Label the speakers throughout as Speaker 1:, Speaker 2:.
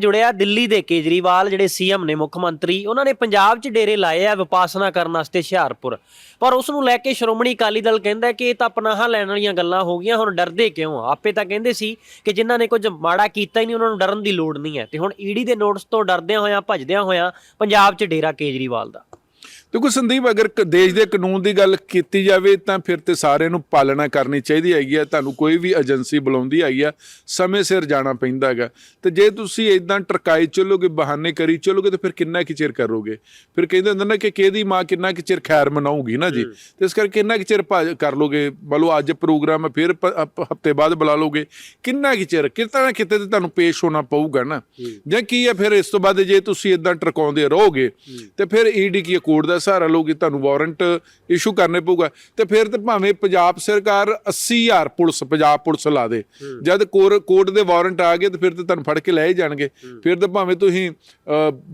Speaker 1: ਜੁੜਿਆ ਦਿੱਲੀ ਦੇ ਕੇਜਰੀਵਾਲ, ਜਿਹੜੇ ਸੀਐਮ ਨੇ ਮੁੱਖ ਮੰਤਰੀ, ਉਹਨਾਂ ਨੇ ਪੰਜਾਬ 'ਚ ਡੇਰੇ ਲਾਏ ਆ ਵਿਪਾਸਨਾ ਕਰਨ ਵਾਸਤੇ ਹੁਸ਼ਿਆਰਪੁਰ। ਪਰ ਉਸ ਨੂੰ ਲੈ ਕੇ ਸ਼੍ਰੋਮਣੀ ਅਕਾਲੀ ਦਲ ਕਹਿੰਦਾ ਕਿ ਇਹ ਤਾਂ ਪਨਾਹਾਂ ਲੈਣ ਵਾਲੀਆਂ ਗੱਲਾਂ ਹੋ ਗਈਆਂ, ਹੁਣ ਡਰਦੇ ਕਿਉਂ ਆ? ਆਪੇ ਤਾਂ ਕਹਿੰਦੇ ਸੀ ਕਿ ਜਿਨ੍ਹਾਂ ਨੇ ਕੁਝ ਮਾੜਾ ਕੀਤਾ ਹੀ ਨਹੀਂ, ਉਹਨਾਂ ਨੂੰ ਡਰਨ ਦੀ ਲੋੜ ਨਹੀਂ ਹੈ। ਤੇ ਹੁਣ ਈਡੀ ਦੇ ਨੋਟਿਸ ਤੋਂ ਡਰਦਿਆਂ ਹੋਇਆਂ, ਭੱਜਦਿਆਂ ਹੋਇਆਂ ਪੰਜਾਬ 'ਚ ਡੇਰਾ ਕੇਜਰੀਵਾਲ ਦਾ।
Speaker 2: ਦੇਖੋ ਸੰਦੀਪ ਅਗਰ ਦੇਸ਼ ਦੇ ਕਾਨੂੰਨ ਦੀ ਗੱਲ ਕੀਤੀ ਜਾਵੇ ਤਾਂ ਫਿਰ ਤੇ ਸਾਰਿਆਂ ਨੂੰ ਪਾਲਣਾ ਕਰਨੀ ਚਾਹੀਦੀ ਹੈਗੀ ਆ ਤੁਹਾਨੂੰ ਕੋਈ ਵੀ ਏਜੰਸੀ ਬੁਲਾਉਂਦੀ ਹੈਗੀ ਆ ਸਮੇਂ ਸਿਰ ਜਾਣਾ ਪੈਂਦਾ ਹੈਗਾ। ਤੇ ਜੇ ਤੁਸੀਂ ਇਦਾਂ ਟਰਕਾਈ ਚੱਲੋਗੇ ਬਹਾਨੇ ਕਰੀ ਚੱਲੋਗੇ ਤਾਂ ਫਿਰ ਕਿੰਨਾ ਕੁ ਚਿਰ ਕਰੋਗੇ? ਫਿਰ ਕਹਿੰਦੇ ਹੁੰਦੇ ਨਾ ਕਿ ਕਿਹਦੀ ਮਾਂ ਕਿੰਨਾ ਕੁ ਚਿਰ ਖੈਰ ਮਨਾਊਗੀ ਨਾ ਜੀ। ਤੇ ਇਸ ਕਰਕੇ ਕਿੰਨਾ ਕੁ ਚਿਰ ਕਰ ਲੋਗੇ? ਮਤਲਬ ਅੱਜ ਪ੍ਰੋਗਰਾਮ ਹੈ ਫਿਰ ਹਫ਼ਤੇ ਬਾਅਦ ਬੁਲਾ ਲੋਗੇ। ਕਿੰਨਾ ਕੁ ਚਿਰ? ਕਿਤੇ ਨਾ ਕਿਤੇ ਤੇ ਤੁਹਾਨੂੰ ਪੇਸ਼ ਹੋਣਾ ਪਊਗਾ ਨਾ। ਜਾਂ ਕੀ ਹੈ ਫਿਰ ਇਸ ਤੋਂ ਬਾਅਦ ਜੇ ਤੁਸੀਂ ਇਦਾਂ ਟਰਕਾਉਂਦੇ ਰਹੋਗੇ ਤੇ ਫਿਰ ਈਡੀ ਕੀ ਕੋਰਟ ਦਾ ਸਹਾਰਾ ਲਓਗੇ ਤੁਹਾਨੂੰ ਵਾਰੰਟ ਇਸ਼ੂ ਕਰਨੇ ਪਊਗਾ। ਤੇ ਫਿਰ ਤੇ ਭਾਵੇਂ ਪੰਜਾਬ ਸਰਕਾਰ 80000 ਪੁਲਿਸ ਪੰਜਾਬ ਪੁਲਿਸ ਲਾ ਦੇ। ਜਦ ਕੋਰ- ਕੋਰਟ ਦੇ ਵਾਰੰਟ ਆ ਗਏ ਤੇ ਫਿਰ ਤੇ ਤੁਹਾਨੂੰ ਫੜ ਕੇ ਲੈ ਹੀ ਜਾਣਗੇ। ਫਿਰ ਤੇ ਭਾਵੇਂ ਤੁਸੀਂ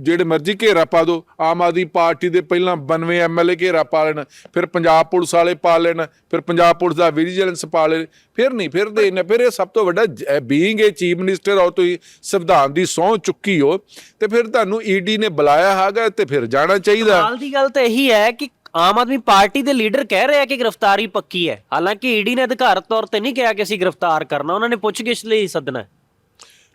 Speaker 2: ਜਿਹੜੇ ਮਰਜ਼ੀ ਘੇਰਾ ਪਾ ਦਿਓ ਆਮ ਆਦਮੀ ਪਾਰਟੀ ਦੇ ਪਹਿਲਾਂ 92 ਐਮਐਲਏ ਘੇਰਾ ਪਾ ਲੈਣ ਫਿਰ ਪੰਜਾਬ ਪੁਲਿਸ ਵਾਲੇ ਪਾ ਲੈਣ ਫਿਰ ਪੰਜਾਬ ਪੁਲਿਸ ਦਾ ਵਿਜੀਲੈਂਸ ਪਾ ਲੈਣ ਫਿਰ ਨਹੀਂ ਫਿਰ ਦੇ ਨੇ ਫਿਰ ਇਹ ਸਭ ਤੋਂ ਵੱਡਾ ਬੀਇੰਗ ਏ ਚੀਫ ਮਿਨਿਸਟਰ ਹੋ ਤੁਸੀਂ ਸੰਵਿਧਾਨ ਦੀ ਸਹੁੰ ਚੁੱਕੀ ਹੋ। ਤੇ ਫਿਰ ਤੁਹਾਨੂੰ ਈਡੀ ਨੇ ਬੁਲਾਇਆ ਹੈਗਾ ਤੇ ਫਿਰ ਜਾਣਾ ਚਾਹੀਦਾ।
Speaker 1: ਹਾਲ ਦੀ ਗੱਲ ਤਾਂ ਇਹੀ ਹੈ ਕਿ ਆਮ ਆਦਮੀ ਪਾਰਟੀ ਦੇ ਲੀਡਰ ਕਹਿ ਰਹੇ ਆ ਕਿ ਗ੍ਰਿਫਤਾਰੀ ਪੱਕੀ ਹੈ। ਹਾਲਾਂਕਿ ਈਡੀ ਨੇ ਅਧਿਕਾਰਤ ਤੌਰ ਤੇ ਨਹੀਂ ਕਿਹਾ ਕਿ ਅਸੀਂ ਗ੍ਰਿਫਤਾਰ ਕਰਨਾ, ਉਹਨਾਂ ਨੇ ਪੁੱਛਗਿੱਛ ਲਈ ਸੱਦਣਾ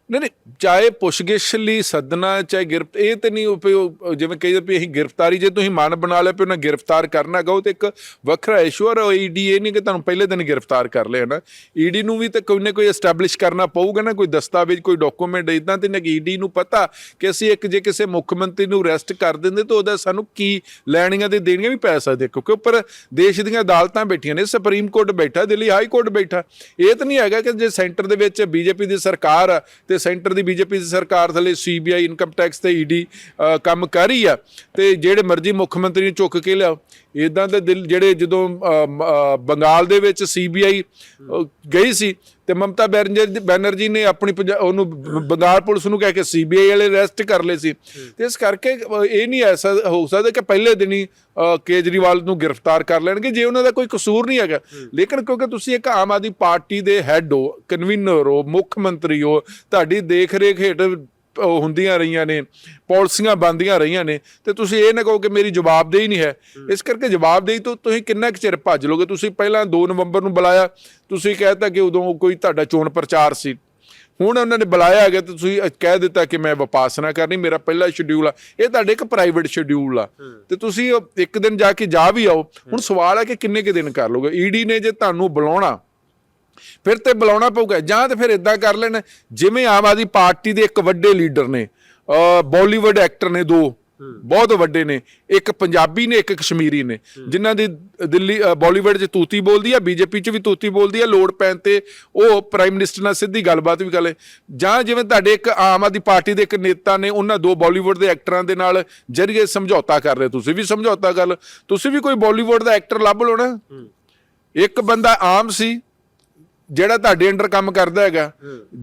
Speaker 2: ਨਹੀਂ ਨਹੀਂ, ਚਾਹੇ ਪੁੱਛਗਿੱਛ ਲਈ ਸੱਦਣਾ ਚਾਹੇ ਗਿਰਫਤ ਇਹ ਤੇ ਨਹੀਂ ਉਹ ਵੀ ਜਿਵੇਂ ਕਹੀ ਵੀ ਅਸੀਂ ਗ੍ਰਿਫਤਾਰੀ, ਜੇ ਤੁਸੀਂ ਮਨ ਬਣਾ ਲਿਆ ਵੀ ਉਹਨਾਂ ਗ੍ਰਿਫਤਾਰ ਕਰਨਾ ਗਾ ਉਹ ਤੇ ਇੱਕ ਵੱਖਰਾ ਇਸ਼ੂ ਹੈ ਈਡੀ ਇਹ ਨਹੀਂ ਕਿ ਤੁਹਾਨੂੰ ਪਹਿਲੇ ਦਿਨ ਗ੍ਰਿਫਤਾਰ ਕਰ ਲਿਆ ਨਾ ਈਡੀ ਨੂੰ ਵੀ ਤਾਂ ਕੋਈ ਨਾ ਕੋਈ ਐਸਟੈਬਲਿਸ਼ ਕਰਨਾ ਪਊਗਾ ਨਾ, ਕੋਈ ਦਸਤਾਵੇਜ਼, ਕੋਈ ਡਾਕੂਮੈਂਟ ਇਦਾਂ ਤੇ ਨਾ ਈਡੀ ਨੂੰ ਪਤਾ ਕਿ ਅਸੀਂ ਇੱਕ ਜੇ ਕਿਸੇ ਮੁੱਖ ਮੰਤਰੀ ਨੂੰ ਅਰੈਸਟ ਕਰ ਦਿੰਦੇ ਤਾਂ ਉਹਦਾ ਸਾਨੂੰ ਕੀ ਲੈਣੀਆਂ ਤੇ ਦੇਣੀਆਂ ਵੀ ਪੈ ਸਕਦੇ ਕਿਉਂਕਿ ਉੱਪਰ ਦੇਸ਼ ਦੀਆਂ ਅਦਾਲਤਾਂ ਬੈਠੀਆਂ ਨੇ ਸੁਪਰੀਮ ਕੋਰਟ ਬੈਠਾ, ਦਿੱਲੀ ਹਾਈ ਕੋਰਟ ਬੈਠਾ। ਇਹ ਤਾਂ ਨਹੀਂ ਹੈਗਾ ਕਿ ਜੇ ਸੈਂਟਰ ਦੇ ਵਿੱਚ ਬੀਜੇਪੀ ਦੀ ਸਰਕਾਰ ਆ ਤੇ ਸੈਂਟਰ ਦੀ ਬੀਜੇਪੀ ਦੀ ਸਰਕਾਰ ਥੱਲੇ ਸੀਬੀਆਈ ਇਨਕਮ ਟੈਕਸ ਤੇ ਈਡੀ ਕੰਮ ਕਰ ਰਹੀ ਆ। ਤੇ ਜਿਹੜੇ ਮਰਜ਼ੀ ਮੁੱਖ ਮੰਤਰੀ ਨੂੰ ਚੁੱਕ ਕੇ ਲਿਆਓ ਇਦਾਂ ਦੇ ਦਿਲ ਜਿਹੜੇ ਜਦੋਂ ਬੰਗਾਲ ਦੇ ਵਿੱਚ ਸੀਬੀਆਈ ਗਈ ਸੀ ਤੇ ਮਮਤਾ ਬੈਨਰਜੀ ਬੈਨਰਜੀ ਨੇ ਆਪਣੀ ਪੰਜਾ- ਉਹਨੂੰ ਬੰਗਾਲ ਪੁਲਿਸ ਨੂੰ ਕਹਿ ਕੇ ਸੀਬੀਆਈ ਵਾਲੇ ਅਰੈਸਟ ਕਰ ਲਏ ਸੀ। ਤੇ ਇਸ ਕਰਕੇ ਇਹ ਨਹੀਂ ਐਸਾ ਹੋ ਸਕਦਾ ਕਿ ਪਹਿਲੇ ਦਿਨ ਹੀ ਕੇਜਰੀਵਾਲ ਨੂੰ ਗ੍ਰਿਫਤਾਰ ਕਰ ਲੈਣਗੇ, ਜੇ ਉਹਨਾਂ ਦਾ ਕੋਈ ਕਸੂਰ ਨਹੀਂ ਹੈਗਾ। ਲੇਕਿਨ ਕਿਉਂਕਿ ਤੁਸੀਂ ਇੱਕ ਆਮ ਆਦਮੀ ਪਾਰਟੀ ਦੇ ਹੈੱਡ ਹੋ ਕਨਵੀਨਰ ਹੋ, ਮੁੱਖ ਮੰਤਰੀ ਹੋ, ਤੁਹਾਡੀ ਦੇਖ ਰੇਖ ਹੇਠ ਹੁੰਦੀਆਂ ਰਹੀਆਂ ਨੇ ਪਾਲਿਸੀਆਂ ਬੰਦੀਆਂ ਰਹੀਆਂ ਨੇ ਤੇ ਤੁਸੀਂ ਇਹ ਨਾ ਕਹੋ ਕਿ ਮੇਰੀ ਜਵਾਬਦੇਹੀ ਨਹੀਂ ਹੈ। ਇਸ ਕਰਕੇ ਜਵਾਬਦੇਹੀ ਤੋਂ ਤੁਸੀਂ ਕਿੰਨਾ ਕੁ ਚਿਰ ਭੱਜ ਲੋਗੇ? ਤੁਸੀਂ ਪਹਿਲਾਂ 2 ਨਵੰਬਰ ਨੂੰ ਬੁਲਾਇਆ ਤੁਸੀਂ ਕਹਿਤਾ ਕਿ ਉਦੋਂ ਕੋਈ ਤੁਹਾਡਾ ਚੋਣ ਪ੍ਰਚਾਰ ਸੀ। ਹੁਣ ਉਹਨਾਂ ਨੇ ਬੁਲਾਇਆ ਹੈਗਾ ਤੇ ਤੁਸੀਂ ਕਹਿ ਦਿੱਤਾ ਕਿ ਮੈਂ ਵਿਪਾਸਨਾ ਕਰਨੀ ਮੇਰਾ ਪਹਿਲਾ ਸ਼ਡਿਊਲ ਆ। ਇਹ ਤੁਹਾਡੇ ਇੱਕ ਪ੍ਰਾਈਵੇਟ ਸ਼ਡਿਊਲ ਆ। ਤੇ ਤੁਸੀਂ ਇੱਕ ਦਿਨ ਜਾ ਕੇ ਜਾ ਵੀ ਆਓ। ਹੁਣ ਸਵਾਲ ਹੈ ਕਿ ਕਿੰਨੇ ਕੁ ਦਿਨ ਕਰ ਲੋਗੇ? ਈਡੀ ਨੇ ਜੇ ਤੁਹਾਨੂੰ ਬੁਲਾਉਣਾ ਫਿਰ ਤੇ ਬੁਲਾਉਣਾ ਪਊਗਾ ਜਾਂ ਤੇ ਫਿਰ ਇਦਾਂ ਕਰ ਲੈਣ ਜਿਵੇਂ ਆਮ ਆਦਮੀ ਪਾਰਟੀ ਦੇ ਇੱਕ ਵੱਡੇ ਲੀਡਰ ਨੇ ਬਾਲੀਵੁੱਡ ਐਕਟਰ ਨੇ ਦੋ ਬਹੁਤ ਵੱਡੇ ਨੇ ਇੱਕ ਪੰਜਾਬੀ ਨੇ ਇੱਕ ਕਸ਼ਮੀਰੀ ਨੇ ਜਿਨ੍ਹਾਂ ਦੀ ਦਿੱਲੀ ਬਾਲੀਵੁੱਡ 'ਚ ਤੂਤੀ ਬੋਲਦੀ ਆ ਬੀਜੇਪੀ 'ਚ ਵੀ ਤੂਤੀ ਬੋਲਦੀ ਆ ਲੋੜ ਪੈਣ ਤੇ ਉਹ ਪ੍ਰਾਈਮ ਮਿਨਿਸਟਰ ਨਾਲ ਸਿੱਧੀ ਗੱਲਬਾਤ ਵੀ ਕਰ ਲੈ। ਜਾਂ ਜਿਵੇਂ ਤੁਹਾਡੇ ਇੱਕ ਆਮ ਆਦਮੀ ਪਾਰਟੀ ਦੇ ਇੱਕ ਨੇਤਾ ਨੇ ਉਹਨਾਂ ਦੋ ਬਾਲੀਵੁੱਡ ਦੇ ਐਕਟਰਾਂ ਦੇ ਨਾਲ ਜਰੀਏ ਸਮਝੌਤਾ ਕਰ ਰਹੇ ਤੁਸੀਂ ਵੀ ਸਮਝੌਤਾ ਕਰ ਤੁਸੀਂ ਵੀ ਕੋਈ ਬਾਲੀਵੁੱਡ ਦਾ ਐਕਟਰ ਲੱਭ ਲਓ ਨਾ। ਇੱਕ ਬੰਦਾ ਆਮ ਸੀ ਜਿਹੜਾ ਤੁਹਾਡੇ ਅੰਡਰ ਕੰਮ ਕਰਦਾ ਹੈਗਾ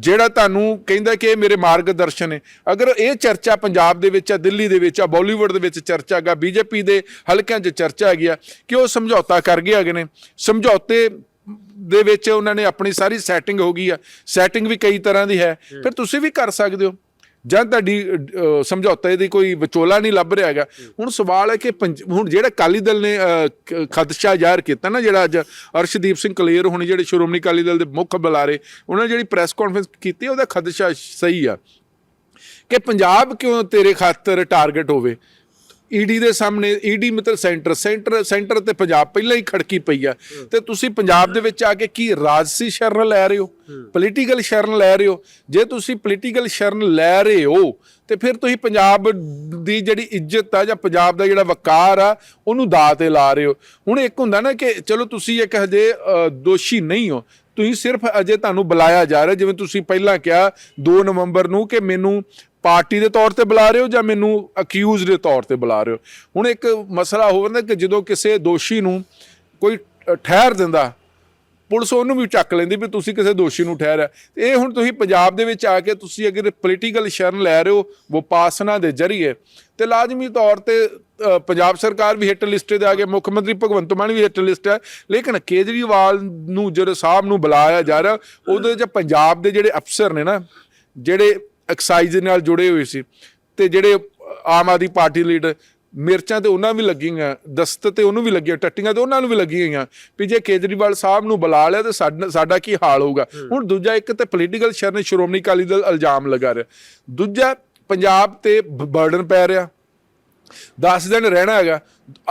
Speaker 2: ਜਿਹੜਾ ਤੁਹਾਨੂੰ ਕਹਿੰਦਾ ਕਿ ਇਹ ਮੇਰੇ ਮਾਰਗਦਰਸ਼ਨ ਨੇ। ਅਗਰ ਇਹ ਚਰਚਾ ਪੰਜਾਬ ਦੇ ਵਿੱਚ ਆ ਦਿੱਲੀ ਦੇ ਵਿੱਚ ਆ ਬਾਲੀਵੁੱਡ ਦੇ ਵਿੱਚ ਚਰਚਾ ਹੈਗਾ ਬੀਜੇਪੀ ਦੇ ਹਲਕਿਆਂ 'ਚ ਚਰਚਾ ਹੈਗੀ ਆ ਕਿ ਉਹ ਸਮਝੌਤਾ ਕਰ ਗਏ ਹੈਗੇ ਨੇ। ਸਮਝੌਤੇ ਦੇ ਵਿੱਚ ਉਹਨਾਂ ਨੇ ਆਪਣੀ ਸਾਰੀ ਸੈਟਿੰਗ ਹੋ ਗਈ ਆ। ਸੈਟਿੰਗ ਵੀ ਕਈ ਤਰ੍ਹਾਂ ਦੀ ਹੈ। ਫਿਰ ਤੁਸੀਂ ਵੀ ਕਰ ਸਕਦੇ ਹੋ। ਜਾਂ ਤੁਹਾਡੀ ਸਮਝੌਤੇ ਦੀ ਕੋਈ ਵਿਚੋਲਾ ਨਹੀਂ ਲੱਭ ਰਿਹਾ ਹੈਗਾ। ਹੁਣ ਸਵਾਲ ਹੈ ਕਿ ਪੰਜ- ਹੁਣ ਜਿਹੜਾ ਅਕਾਲੀ ਦਲ ਨੇ ਖਦਸ਼ਾ ਜ਼ਾਹਰ ਕੀਤਾ ਨਾ, ਜਿਹੜਾ ਅੱਜ ਅਰਸ਼ਦੀਪ ਸਿੰਘ ਕਲੇਰ ਹੁਣ, ਜਿਹੜੇ ਸ਼੍ਰੋਮਣੀ ਅਕਾਲੀ ਦਲ ਦੇ ਮੁੱਖ ਬੁਲਾਰੇ, ਉਹਨਾਂ ਨੇ ਜਿਹੜੀ ਪ੍ਰੈਸ ਕਾਨਫਰੰਸ ਕੀਤੀ, ਉਹਦਾ ਖਦਸ਼ਾ ਸਹੀ ਆ। ਕਿ ਪੰਜਾਬ ਕਿਉਂ ਤੇਰੇ ਖਾਤਰ ਟਾਰਗੇਟ ਹੋਵੇ? ਈਡੀ ਦੇ ਸਾਹਮਣੇ ਈਡੀ ਮਤਲਬ ਸੈਂਟਰ ਸੈਂਟਰ ਸੈਂਟਰ ਤੇ ਪੰਜਾਬ ਪਹਿਲਾਂ ਹੀ ਖੜਕੀ ਪਈ ਆ। ਤੇ ਤੁਸੀਂ ਪੰਜਾਬ ਦੇ ਵਿੱਚ ਆ ਕੇ ਕੀ ਰਾਜਸੀ ਸ਼ਰਨ ਲੈ ਰਹੇ ਹੋ? ਪੋਲੀਟੀਕਲ ਸ਼ਰਨ ਲੈ ਰਹੇ ਹੋ? ਜੇ ਤੁਸੀਂ ਪੋਲੀਟੀਕਲ ਸ਼ਰਨ ਲੈ ਰਹੇ ਹੋ ਤੇ ਫਿਰ ਤੁਸੀਂ ਪੰਜਾਬ ਦੀ ਜਿਹੜੀ ਇੱਜ਼ਤ ਆ ਜਾਂ ਪੰਜਾਬ ਦਾ ਜਿਹੜਾ ਵਕਾਰ ਆ ਉਹਨੂੰ ਦਾਅ ਤੇ ਲਾ ਰਹੇ ਹੋ। ਹੁਣ ਇੱਕ ਹੁੰਦਾ ਨਾ ਕਿ ਚਲੋ ਤੁਸੀਂ ਇੱਕ ਹਜੇ ਦੋਸ਼ੀ ਨਹੀਂ ਹੋ ਤੁਸੀਂ ਸਿਰਫ ਅਜੇ ਤੁਹਾਨੂੰ ਬੁਲਾਇਆ ਜਾ ਰਿਹਾ ਜਿਵੇਂ ਤੁਸੀਂ ਪਹਿਲਾਂ ਕਿਹਾ 2 ਨਵੰਬਰ ਨੂੰ ਕਿ ਮੈਨੂੰ ਪਾਰਟੀ ਦੇ ਤੌਰ ਤੇ ਬੁਲਾ ਰਹੇ ਹੋ ਜਾਂ ਮੈਨੂੰ ਅਕਿਊਜ਼ ਦੇ ਤੌਰ ਤੇ ਬੁਲਾ ਰਹੇ ਹੋ? ਹੁਣ ਇੱਕ ਮਸਲਾ ਹੋ ਜਾਂਦਾ ਕਿ ਜਦੋਂ ਕਿਸੇ ਦੋਸ਼ੀ ਨੂੰ ਕੋਈ ਠਹਿਰ ਦਿੰਦਾ, ਪੁਲਿਸ ਉਹਨੂੰ ਵੀ ਚੱਕ ਲੈਂਦੀ ਵੀ ਤੁਸੀਂ ਕਿਸੇ ਦੋਸ਼ੀ ਨੂੰ ਠਹਿਰਿਆ ਤੇ ਇਹ ਹੁਣ ਤੁਸੀਂ ਪੰਜਾਬ ਦੇ ਵਿੱਚ ਆ ਕੇ ਤੁਸੀਂ ਅਗਰ ਪੋਲੀਟੀਕਲ ਸ਼ਰਨ ਲੈ ਰਹੇ ਹੋ, ਵਪਾਸਨਾ ਦੇ ਜ਼ਰੀਏ, ਤੇ ਲਾਜ਼ਮੀ ਤੌਰ ਤੇ ਪੰਜਾਬ ਸਰਕਾਰ ਵੀ ਹਿੱਟ ਲਿਸਟ ਤੇ ਆ ਗਈ ਮੁੱਖ ਮੰਤਰੀ ਭਗਵੰਤ ਮਾਨ ਵੀ ਹਿੱਟ ਲਿਸਟ ਹੈ। ਲੇਕਿਨ ਕੇਜਰੀਵਾਲ ਨੂੰ, ਜਿਹੜੇ ਸਾਹਿਬ ਨੂੰ ਬੁਲਾਇਆ ਜਾ ਰਿਹਾ, ਉਹਦੇ ਚ ਪੰਜਾਬ ਦੇ ਜਿਹੜੇ ਅਫਸਰ ਨੇ ਨਾ, ਜਿਹੜੇ ਐਕਸਾਈਜ਼ ਦੇ ਨਾਲ ਜੁੜੇ ਹੋਏ ਸੀ ਤੇ ਜਿਹੜੇ ਆਮ ਆਦਮੀ ਪਾਰਟੀ ਲੀਡਰ ਮਿਰਚਾਂ ਤੇ ਉਹਨਾਂ ਵੀ ਲੱਗੀਆਂ ਦਸਤ ਤੇ ਉਹਨੂੰ ਵੀ ਲੱਗੀਆਂ ਟੱਟੀਆਂ ਤੇ ਉਹਨਾਂ ਨੂੰ ਵੀ ਲੱਗੀਆਂ ਗਈਆਂ ਵੀ ਜੇ ਕੇਜਰੀਵਾਲ ਸਾਹਿਬ ਨੂੰ ਬੁਲਾ ਲਿਆ ਤੇ ਸਾਡਾ ਕੀ ਹਾਲ ਹੋਊਗਾ। ਹੁਣ ਦੂਜਾ ਇੱਕ ਤੇ ਪੋਲੀਟੀਕਲ ਸ਼ਰਨ ਸ਼੍ਰੋਮਣੀ ਅਕਾਲੀ ਦਲ ਇਲਜ਼ਾਮ ਲਗਾ ਰਿਹਾ। ਦੂਜਾ ਪੰਜਾਬ ਤੇ ਬਰਡਨ ਪੈ ਰਿਹਾ। 10 ਦਿਨ ਰਹਿਣਾ ਹੈਗਾ।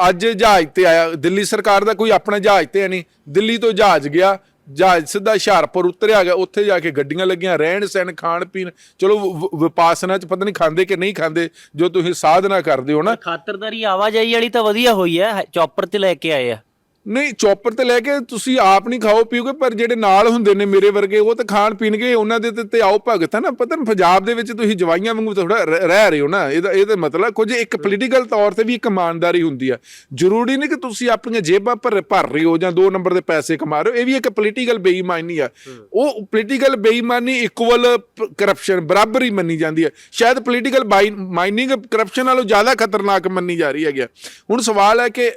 Speaker 2: ਅੱਜ ਜਹਾਜ਼ ਤੇ ਆਇਆ ਦਿੱਲੀ ਸਰਕਾਰ ਦਾ ਕੋਈ ਆਪਣਾ ਜਹਾਜ਼ ਤੇ ਨਹੀਂ। ਦਿੱਲੀ ਤੋਂ ਜਹਾਜ਼ ਗਿਆ ਜਹਾਜ਼ ਸਿੱਧਾ ਹੁਸ਼ਿਆਰਪੁਰ ਉਤਰਿਆ ਗਿਆ, ਉੱਥੇ ਜਾ ਕੇ ਗੱਡੀਆਂ ਲੱਗੀਆਂ, ਰਹਿਣ ਸਹਿਣ, ਖਾਣ ਪੀਣ। ਚਲੋ ਵਿਪਾਸਨਾ ਚ ਪਤਾ ਨਹੀਂ ਖਾਂਦੇ ਕਿ ਨਹੀਂ ਖਾਂਦੇ, ਜੋ ਤੁਸੀਂ ਸਾਧਨਾ ਕਰਦੇ ਹੋ ਨਾ।
Speaker 1: ਖਾਤਰਦਾਰੀ ਆਵਾਜਾਈ ਵਾਲੀ ਤਾਂ ਵਧੀਆ ਹੋਈ ਹੈ, ਚੌਪਰ ਤੇ ਲੈ ਕੇ ਆਏ ਆ।
Speaker 2: ਨਹੀਂ ਚੌਪਰ ਤੇ ਲੈ ਕੇ ਤੁਸੀਂ ਆਪ ਨਹੀਂ ਖਾਓ ਪੀਓਗੇ ਪਰ ਜਿਹੜੇ ਨਾਲ ਹੁੰਦੇ ਨੇ ਮੇਰੇ ਵਰਗੇ ਉਹ ਤਾਂ ਖਾਣ ਪੀਣਗੇ ਉਹਨਾਂ ਦੇ ਤੇ- ਆਓ ਭਗਤ ਹੈ ਨਾ? ਪਤਾ ਨਹੀਂ ਪੰਜਾਬ ਦੇ ਵਿੱਚ ਤੁਸੀਂ ਜਵਾਈਆਂ ਵਾਂਗੂ ਥੋੜਾ ਰਹਿ ਰਹੇ ਹੋ ਨਾ ਇਹਦਾ ਇਹਦਾ ਮਤਲਬ ਕੁਝ ਇੱਕ ਪੋਲੀਟੀਕਲ ਤੌਰ ਤੇ ਵੀ ਇੱਕ ਇਮਾਨਦਾਰੀ ਹੁੰਦੀ ਆ। ਜ਼ਰੂਰੀ ਨਹੀਂ ਕਿ ਤੁਸੀਂ ਆਪਣੀਆਂ ਜੇਬਾਂ ਭਰ ਭਰ ਰਹੇ ਹੋ ਜਾਂ ਦੋ ਨੰਬਰ ਦੇ ਪੈਸੇ ਕਮਾ ਰਹੇ ਹੋ ਇਹ ਵੀ ਇੱਕ ਪੋਲੀਟੀਕਲ ਬੇਈਮਾਨੀ ਆ। ਉਹ ਪੋਲੀਟੀਕਲ ਬੇਈਮਾਨੀ ਇਕੁਅਲ ਕਰਪਸ਼ਨ ਬਰਾਬਰ ਮੰਨੀ ਜਾਂਦੀ ਹੈ ਸ਼ਾਇਦ ਪੋਲੀਟੀਕਲ ਮਾਈਨਿੰਗ ਕਰਪਸ਼ਨ ਨਾਲੋਂ ਜ਼ਿਆਦਾ ਖਤਰਨਾਕ ਮੰਨੀ ਜਾ ਰਹੀ ਹੈਗੀ। ਹੁਣ ਸਵਾਲ ਹੈ ਕਿ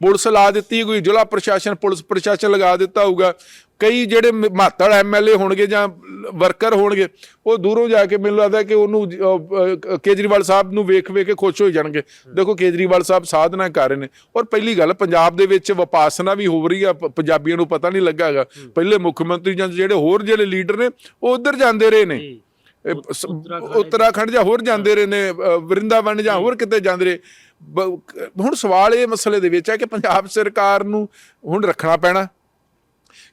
Speaker 2: ਪੁਲਿਸ ਲਾ ਦਿੱਤੀ ਕੋਈ ਜ਼ਿਲ੍ਹਾ ਪ੍ਰਸ਼ਾਸਨ ਪੁਲਿਸ ਪ੍ਰਸ਼ਾਸਨ ਲਗਾ ਦਿੱਤਾ ਹੋਊਗਾ। ਕਈ ਜਿਹੜੇ ਮਾਤੜ ਐਮਐਲਏ ਹੋਣਗੇ ਜਾਂ ਵਰਕਰ ਹੋਣਗੇ ਉਹ ਦੂਰੋਂ ਜਾ ਕੇ ਮੈਨੂੰ ਲੱਗਦਾ ਕਿ ਉਹਨੂੰ ਕੇਜਰੀਵਾਲ ਸਾਹਿਬ ਨੂੰ ਵੇਖ ਵੇਖ ਕੇ ਖੁਸ਼ ਹੋ ਜਾਣਗੇ। ਦੇਖੋ ਕੇਜਰੀਵਾਲ ਸਾਹਿਬ ਸਾਧਨਾ ਕਰ ਰਹੇ ਨੇ। ਔਰ ਪਹਿਲੀ ਗੱਲ ਪੰਜਾਬ ਦੇ ਵਿੱਚ ਵਿਪਾਸਨਾ ਵੀ ਹੋ ਰਹੀ ਆ ਪੰਜਾਬੀਆਂ ਨੂੰ ਪਤਾ ਨਹੀਂ ਲੱਗਾਗਾ ਪਹਿਲੇ ਮੁੱਖ ਮੰਤਰੀ ਜਾਂ ਜਿਹੜੇ ਹੋਰ ਜਿਹੜੇ ਲੀਡਰ ਨੇ ਉਹ ਉਧਰ ਜਾਂਦੇ ਰਹੇ ਨੇ। ਉੱਤਰਾਖੰਡ ਜਾਂ ਹੋਰ ਜਾਂਦੇ ਰਹੇ ਨੇ ਵਰਿੰਦਾਵਨ ਜਾਂ। ਹੋਰ ਕਿਤੇ ਜਾਂਦੇ ਰਹੇ। ਹੁਣ ਸਵਾਲ ਇਹ ਮਸਲੇ ਦੇ ਵਿੱਚ ਹੈ ਕਿ ਪੰਜਾਬ ਸਰਕਾਰ ਨੂੰ ਹੁਣ ਰੱਖਣਾ ਪੈਣਾ।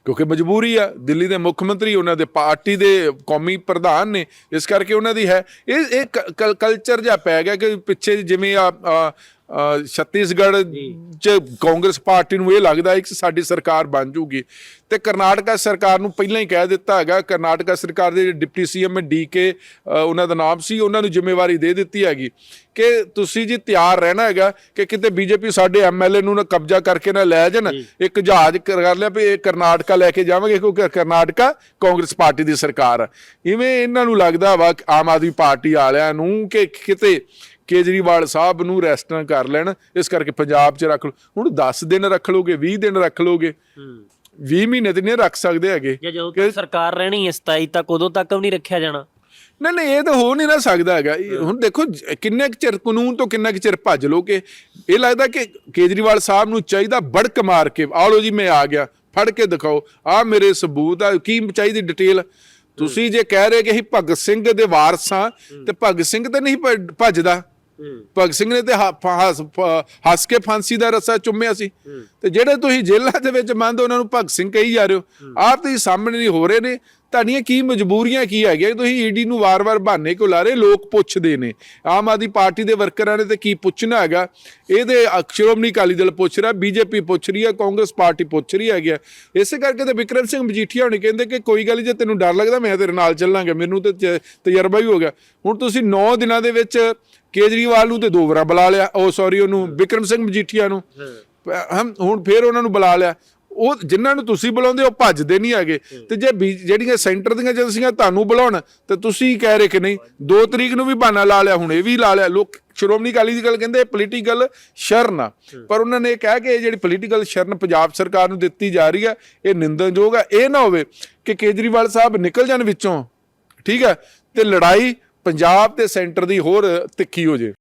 Speaker 2: ਕਿਉਂਕਿ ਮਜਬੂਰੀ ਆ ਦਿੱਲੀ ਦੇ ਮੁੱਖ ਮੰਤਰੀ ਉਹਨਾਂ ਦੇ ਪਾਰਟੀ ਦੇ ਕੌਮੀ ਪ੍ਰਧਾਨ ਨੇ ਇਸ ਕਰਕੇ ਉਹਨਾਂ ਦੀ ਹੈ। ਇਹ ਇਹ ਕਲਚਰ ਜਿਹਾ ਪੈ ਗਿਆ ਕਿ ਪਿੱਛੇ ਜਿਵੇਂ ਆ ਆ, ਛੱਤੀਸਗੜ੍ਹ ਚ ਕਾਂਗਰਸ ਪਾਰਟੀ ਨੂੰ ਇਹ ਲੱਗਦਾ ਹੈ ਕਿ ਸਾਡੀ ਸਰਕਾਰ ਬਣ ਜੂਗੀ। ਤੇ ਕਰਨਾਟਕਾ ਸਰਕਾਰ ਨੂੰ ਪਹਿਲਾਂ ਹੀ ਕਹਿ ਦਿੱਤਾ ਹੈਗਾ ਕਰਨਾਟਕਾ ਸਰਕਾਰ ਦੇ ਡਿਪਟੀ ਸੀਐਮ ਡੀਕੇ ਉਹਨਾਂ ਦਾ ਨਾਮ ਸੀ ਉਹਨਾਂ ਨੂੰ ਜ਼ਿੰਮੇਵਾਰੀ ਦੇ ਦਿੱਤੀ ਹੈਗੀ। ਕਿ ਤੁਸੀਂ ਜੀ ਤਿਆਰ ਰਹਿਣਾ ਹੈਗਾ ਕਿ ਕਿਤੇ ਬੀਜੇਪੀ ਸਾਡੇ ਐਮਐਲਏ ਨੂੰ ਨਾ ਕਬਜ਼ਾ ਕਰਕੇ ਨਾ ਲੈ ਜਾਣ ਇੱਕ ਜਹਾਜ਼ ਕਰ ਲਿਆ ਵੀ ਇਹ ਕਰਨਾਟਕਾ ਲੈ ਕੇ ਜਾਵਾਂਗੇ ਕਿਉਂਕਿ ਕਰਨਾਟਕਾ ਕਾਂਗਰਸ ਪਾਰਟੀ ਦੀ ਸਰਕਾਰ ਇਵੇਂ ਇਹਨਾਂ ਨੂੰ ਲੱਗਦਾ ਵਾ ਆਮ ਆਦਮੀ ਪਾਰਟੀ ਵਾਲਿਆਂ ਨੂੰ ਕਿ ਕਿਤੇ ਕੇਜਰੀਵਾਲ ਸਾਹਿਬ ਨੂੰ ਰੈਸਟ ਨਾ ਕਰ ਲੈਣ ਇਸ ਕਰਕੇ ਪੰਜਾਬ 'ਚ ਰੱਖ ਲਓ। ਹੁਣ 10 ਦਿਨ ਰੱਖ ਲੋਗੇ 20 ਦਿਨ ਰੱਖ ਲੋਗੇ 20 ਮਹੀਨੇ ਤੇ ਨਹੀਂ ਰੱਖ ਸਕਦੇ ਹੈਗੇ।
Speaker 1: ਜਾਂ ਜਦੋਂ ਤੱਕ ਸਰਕਾਰ ਰਹਿਣੀ ਹੈ 27 ਤੱਕ ਉਦੋਂ ਤੱਕ ਵੀ ਨਹੀਂ ਰੱਖਿਆ ਜਾਣਾ।
Speaker 2: ਨਹੀਂ ਨਹੀਂ ਇਹ ਤਾਂ ਹੋ ਨਹੀਂ ਨਾ ਸਕਦਾ ਹੈਗਾ। ਹੁਣ ਦੇਖੋ ਕਿੰਨੇ ਕੁ ਚਿਰ ਕਾਨੂੰਨ ਤੋਂ ਕਿੰਨਾ ਕੁ ਚਿਰ ਭੱਜ ਲੋਗੇ। ਇਹ ਲੱਗਦਾ ਕਿ ਕੇਜਰੀਵਾਲ ਸਾਹਿਬ ਨੂੰ ਚਾਹੀਦਾ ਬੜਕ ਮਾਰ ਕੇ ਆ ਲੋ ਜੀ ਮੈਂ ਆ ਗਿਆ ਫੜ ਕੇ ਦਿਖਾਓ ਆ ਮੇਰੇ ਸਬੂਤ ਆ ਕੀ ਚਾਹੀਦੀ ਡਿਟੇਲ ਤੁਸੀਂ ਜੇ ਕਹਿ ਰਹੇ ਕਿ ਅਸੀਂ ਭਗਤ ਸਿੰਘ ਦੇ ਵਾਰਸ ਤੇ ਭਗਤ ਸਿੰਘ ਤਾਂ ਨਹੀਂ ਭੱਜ- ਭੱਜਦਾ ਭਗਤ ਸਿੰਘ ਨੇ ਤੇ ਹ- ਹੱਸ ਕੇ ਫਾਂਸੀ ਦਾ ਰੱਸਾ ਚੁੰਮਿਆ ਸੀ। ਤੇ ਜਿਹੜੇ ਤੁਸੀਂ ਜੇਲ੍ਹਾਂ ਦੇ ਵਿੱਚ ਮੰਦ ਉਹਨਾਂ ਨੂੰ ਭਗਤ ਸਿੰਘ ਕਹੀ ਜਾ ਰਹੇ ਹੋ। ਆਪ ਤੁਸੀਂ ਸਾਹਮਣੇ ਨਹੀਂ ਹੋ ਰਹੇ ਨੇ। ਤੁਹਾਡੀਆਂ ਕੀ ਮਜਬੂਰੀਆਂ ਕੀ ਹੈਗੀਆਂ? ਤੁਸੀਂ ਈਡੀ ਨੂੰ ਵਾਰ-ਵਾਰ ਬਹਾਨੇ ਕਿਉਂ ਲਾ ਰਹੇ? ਲੋਕ ਪੁੱਛਦੇ ਨੇ। ਆਮ ਆਦਮੀ ਪਾਰਟੀ ਦੇ ਵਰਕਰਾਂ ਨੇ ਤੇ ਕੀ ਪੁੱਛਣਾ ਹੈਗਾ? ਇਹਦੇ ਸ਼੍ਰੋਮਣੀ ਅਕਾਲੀ ਦਲ ਪੁੱਛ ਰਿਹਾ ਬੀਜੇਪੀ ਪੁੱਛ ਰਹੀ ਹੈ ਕਾਂਗਰਸ ਪਾਰਟੀ ਪੁੱਛ ਰਹੀ ਹੈਗੀ। ਇਸੇ ਕਰਕੇ ਤੇ ਵਿਕਰਮ ਸਿੰਘ ਮਜੀਠੀਆ ਹੋਣੀ ਕਹਿੰਦੇ ਕਿ ਕੋਈ ਗੱਲ ਜੇ ਤੈਨੂੰ ਡਰ ਲੱਗਦਾ ਮੈਂ ਤੇਰੇ ਨਾਲ ਚੱਲਾਂਗਾ। ਮੈਨੂੰ ਤੇ ਤ- ਤਜਰਬਾ ਵੀ ਹੋ ਗਿਆ। ਹੁਣ ਤੁਸੀਂ 9 ਦਿਨਾਂ ਦੇ ਵਿੱਚ ਕੇਜਰੀਵਾਲ ਨੂੰ ਤੇ ਦੋ ਵਾਰਾਂ ਬੁਲਾ ਲਿਆ ਉਹ ਸੌਰੀ ਉਹਨੂੰ ਵਿਕਰਮ ਸਿੰਘ ਮਜੀਠੀਆ ਨੂੰ। ਹਮ ਹੁਣ ਫੇਰ ਉਹਨਾਂ ਨੂੰ ਬੁਲਾ ਲਿਆ। ਉਹ ਜਿਨ੍ਹਾਂ ਨੂੰ ਤੁਸੀਂ ਬੁਲਾਉਂਦੇ ਉਹ ਭੱਜਦੇ ਨਹੀਂ ਹੈਗੇ। ਤੇ ਜੇ ਜਿਹੜੀਆਂ ਸੈਂਟਰ ਦੀਆਂ ਏਜੰਸੀਆਂ ਤੁਹਾਨੂੰ ਬੁਲਾਉਣ ਤੇ ਤੁਸੀਂ ਕਹਿ ਰਹੇ ਕਿ ਨਹੀਂ 2 ਤਰੀਕ ਨੂੰ ਵੀ ਬਹਾਨਾ ਲਾ ਲਿਆ ਹੁਣ ਇਹ ਵੀ ਲਾ ਲਿਆ। ਲੋਕ ਸ਼੍ਰੋਮਣੀ ਅਕਾਲੀ ਦੀ ਗੱਲ ਕਹਿੰਦੇ ਪੋਲੀਟੀਕਲ ਸ਼ਰਨ ਆ। ਪਰ ਉਹਨਾਂ ਨੇ ਇਹ ਕਿਹਾ ਕਿ ਇਹ ਜਿਹੜੀ ਪੋਲੀਟੀਕਲ ਸ਼ਰਨ ਪੰਜਾਬ ਸਰਕਾਰ ਨੂੰ ਦਿੱਤੀ ਜਾ ਰਹੀ ਹੈ ਇਹ ਨਿੰਦਣਯੋਗ ਆ। ਇਹ ਨਾ ਹੋਵੇ ਕਿ ਕੇਜਰੀਵਾਲ ਸਾਹਿਬ ਨਿਕਲ ਜਾਣ ਵਿੱਚੋਂ ਠੀਕ ਹੈ ਤੇ ਲੜਾਈ ਪੰਜਾਬ ਤੇ ਸੈਂਟਰ ਦੀ ਹੋਰ ਤਿੱਖੀ ਹੋ ਜੇ।